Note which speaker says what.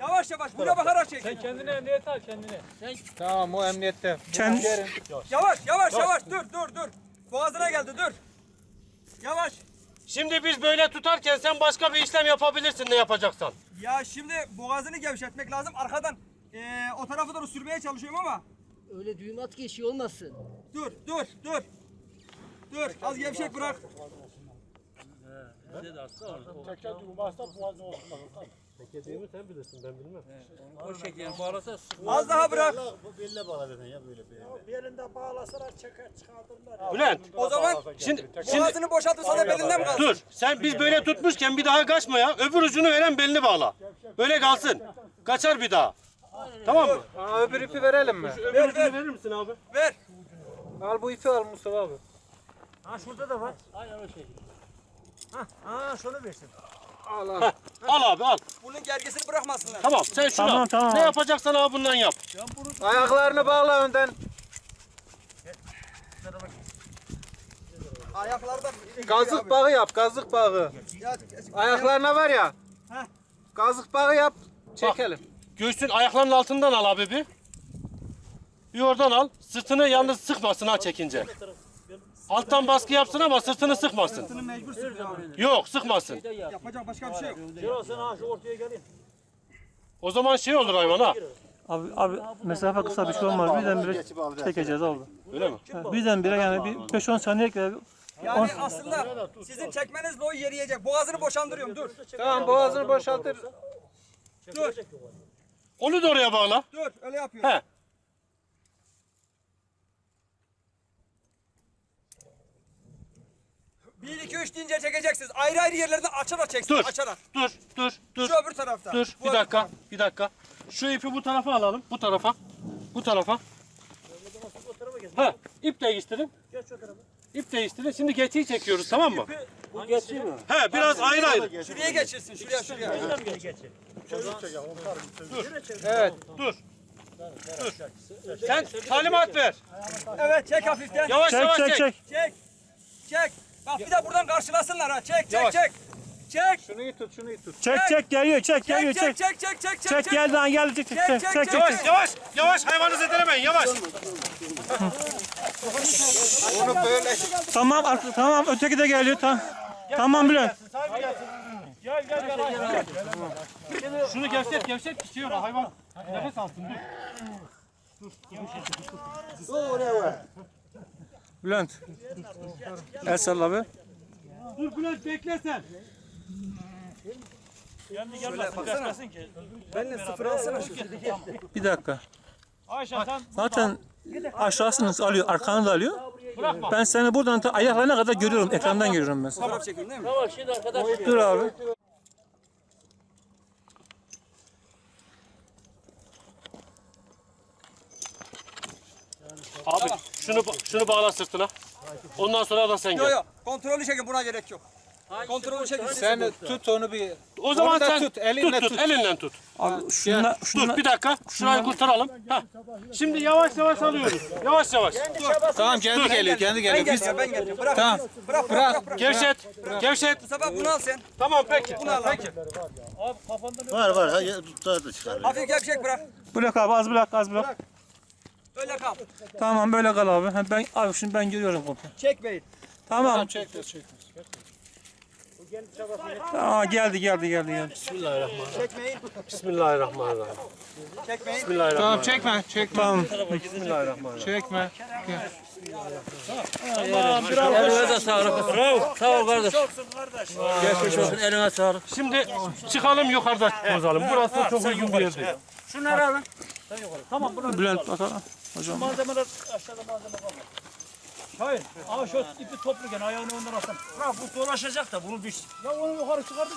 Speaker 1: Yavaş yavaş buraya bakarak çek.
Speaker 2: Sen kendine emniyet al kendine.
Speaker 3: Tamam o emniyette.
Speaker 4: Kend-
Speaker 1: Yavaş yavaş yavaş dur dur dur. Boğazına geldi dur. Yavaş.
Speaker 5: Şimdi biz böyle tutarken sen başka bir işlem yapabilirsin ne yapacaksan.
Speaker 1: Ya şimdi boğazını gevşetmek lazım. Arkadan eee o tarafa doğru sürmeye çalışıyorum ama.
Speaker 6: Öyle düğüm at ki şey olmasın.
Speaker 1: Dur dur dur. Dur az gevşek bırak.
Speaker 2: O şekilde bağlasa
Speaker 1: Az daha bırak.
Speaker 5: Bülent
Speaker 1: O zaman
Speaker 5: şimdi şimdi
Speaker 1: boğazını boşaltırsa da belinden mi kalsın?
Speaker 5: dur sen biz böyle tutmuşken bir daha kaçma ya. Öbür ucunu veren belini bağla. Böyle kalsın. Kaçar bir daha. Tamam mı?
Speaker 3: Aa, öbür ipi verelim mi?
Speaker 5: Öbür
Speaker 1: Ver,
Speaker 5: ucunu
Speaker 1: ver.
Speaker 5: verir misin abi?
Speaker 1: Ver.
Speaker 3: Al bu ipi al Mustafa abi.
Speaker 5: Al abi al.
Speaker 1: Bunun gergesini bırakmasınlar.
Speaker 5: Tamam sen şunu
Speaker 4: Tamam,
Speaker 5: al.
Speaker 4: tamam.
Speaker 5: Ne yapacaksan abi bundan yap.
Speaker 3: Ayaklarını bağla önden.
Speaker 1: Ayaklardan.
Speaker 3: Gazık bağı yap, gazık bağı.
Speaker 1: Ya,
Speaker 3: Ayaklarına var ya.
Speaker 1: Heh.
Speaker 3: Gazık bağı yap. Çekelim.
Speaker 5: Göğsün ayaklarının altından al abi bir. Bir oradan al. Sırtını yalnız sıkmasın ha çekince. Alttan baskı yapsın ama sırtını sıkmasın.
Speaker 1: Bunu mecbur abi.
Speaker 5: Yok sıkmasın.
Speaker 1: Yapacak başka bir şey yok.
Speaker 5: O zaman şey olur hayvan ha.
Speaker 4: Abi, abi mesafe kısa bir şey olmaz. Birdenbire çekeceğiz abi.
Speaker 5: Öyle mi?
Speaker 4: Ha, Birdenbire yani bir 5-10 saniye kadar
Speaker 1: Yani aslında sizin çekmenizle o yeri yiyecek. Boğazını boşandırıyorum dur.
Speaker 3: Tamam boğazını boşaltır.
Speaker 1: Dur.
Speaker 5: Onu da oraya bağla.
Speaker 1: Dur öyle yapıyorum.
Speaker 5: He.
Speaker 1: Bir iki üç deyince çekeceksiniz. Ayrı ayrı yerlerden açarak çeksiniz.
Speaker 5: Dur.
Speaker 1: Açarak.
Speaker 5: Dur, dur, dur.
Speaker 1: Şu öbür tarafta.
Speaker 5: Dur.
Speaker 1: Bu
Speaker 5: Bir dakika.
Speaker 1: taraf.
Speaker 5: Bir dakika. Şu ipi bu tarafa alalım. Bu tarafa. Bu tarafa. Ha, ip değiştirin. İp değiştirin. Şimdi geçiyi çekiyoruz tamam mı?
Speaker 2: bu geçiyor mu?
Speaker 5: He, biraz ayrı ayrı.
Speaker 1: Şuraya geçirsin. Şuraya şuraya.
Speaker 3: Evet.
Speaker 5: Dur. Dur. Sen talimat ver.
Speaker 1: Evet çek hafiften.
Speaker 5: Yavaş
Speaker 4: çek
Speaker 5: yavaş
Speaker 4: çek
Speaker 5: çek.
Speaker 4: çek.
Speaker 1: Çek. Bak bir de buradan karşılasınlar ha. Çek çek
Speaker 5: Yavaş.
Speaker 1: çek. Çek.
Speaker 3: Şunu iyi tut, şunu iyi tut.
Speaker 4: Çek çek geliyor çek geliyor
Speaker 1: Çek
Speaker 4: çek.
Speaker 1: çek çek çek çek.
Speaker 4: Çek geldi lan geldi çek çek çek çek çek.
Speaker 5: Yavaş yavaş. Yavaş hayvanı zedelemeyin yavaş.
Speaker 3: Onu böyle
Speaker 4: Tamam tamam öteki de geliyor tamam. Tamam Bülent.
Speaker 5: Gel gel gel. gel. Şunu gevşet gevşet ki olur hayvan nefes alsın dur.
Speaker 4: Bülent. El salla be.
Speaker 5: Dur Bülent bekle sen.
Speaker 1: Benle sıfır alsana şu.
Speaker 4: Bir dakika.
Speaker 2: Ayşe sen
Speaker 4: Zaten aşağısını alıyor, arkanı da alıyor. Ben seni buradan ta ayaklarına kadar görüyorum, ekrandan görüyorum ben seni.
Speaker 1: Fotoğraf çekeyim değil mi?
Speaker 2: tamam şimdi arkadaş.
Speaker 4: Dur abi.
Speaker 5: Abi şunu şunu bağla sırtına. Ondan sonra da sen
Speaker 1: Yok
Speaker 5: gel.
Speaker 1: yok. Kontrolü çekin buna gerek yok. Kontrolü çekin.
Speaker 3: sen tut onu bir.
Speaker 5: O zaman sen
Speaker 3: tut, elinle
Speaker 5: tut, tut,
Speaker 3: tut.
Speaker 5: elinle tut.
Speaker 4: Abi şunla,
Speaker 5: Dur bir dakika. Şurayı kurtaralım. Heh. Şimdi yavaş yavaş alıyoruz. Yavaş yavaş.
Speaker 3: Tamam kendi geliyor, kendi
Speaker 1: Ben
Speaker 3: geliyor. Biz
Speaker 1: geleceğim ben geleceğim. Bırak.
Speaker 3: Tamam.
Speaker 1: Bırak bırak bırak. bırak.
Speaker 5: Gevşet. Gevşet.
Speaker 1: Bu sefer bunu al sen.
Speaker 5: Tamam peki.
Speaker 1: Bunu al abi.
Speaker 7: Var var. Ha, tutar da çıkar.
Speaker 1: Hafif gevşek bırak.
Speaker 4: bırak abi az bırak az bırak.
Speaker 1: Öyle kal.
Speaker 4: Tamam böyle kal abi. Ha, ben abi şimdi ben görüyorum komple.
Speaker 1: Çekmeyin.
Speaker 4: Tamam.
Speaker 3: çek çek.
Speaker 4: Aa geldi geldi geldi geldi.
Speaker 1: Çekmeyin.
Speaker 5: Bismillahirrahmanirrahim.
Speaker 1: Çekmeyin.
Speaker 5: Bismillahirrahmanirrahim.
Speaker 3: Tamam çekme, çekme.
Speaker 4: Tamam.
Speaker 3: Çekme.
Speaker 2: Eline sağlık. Bravo. Sağ ol kardeş. Geçmiş olsun eline sağlık.
Speaker 5: Şimdi çıkalım yukarıda bozalım. Burası çok uygun bir yer değil.
Speaker 2: Şunları alın.
Speaker 4: Bülent bakalım. Hocam.
Speaker 2: Malzemeler aşağıda malzeme kalmadı. Hayır. Aa şu ipi toplarken ayağını ondan alsam. Bırak bu dolaşacak da bunu düş. Ya onu yukarı çıkardım.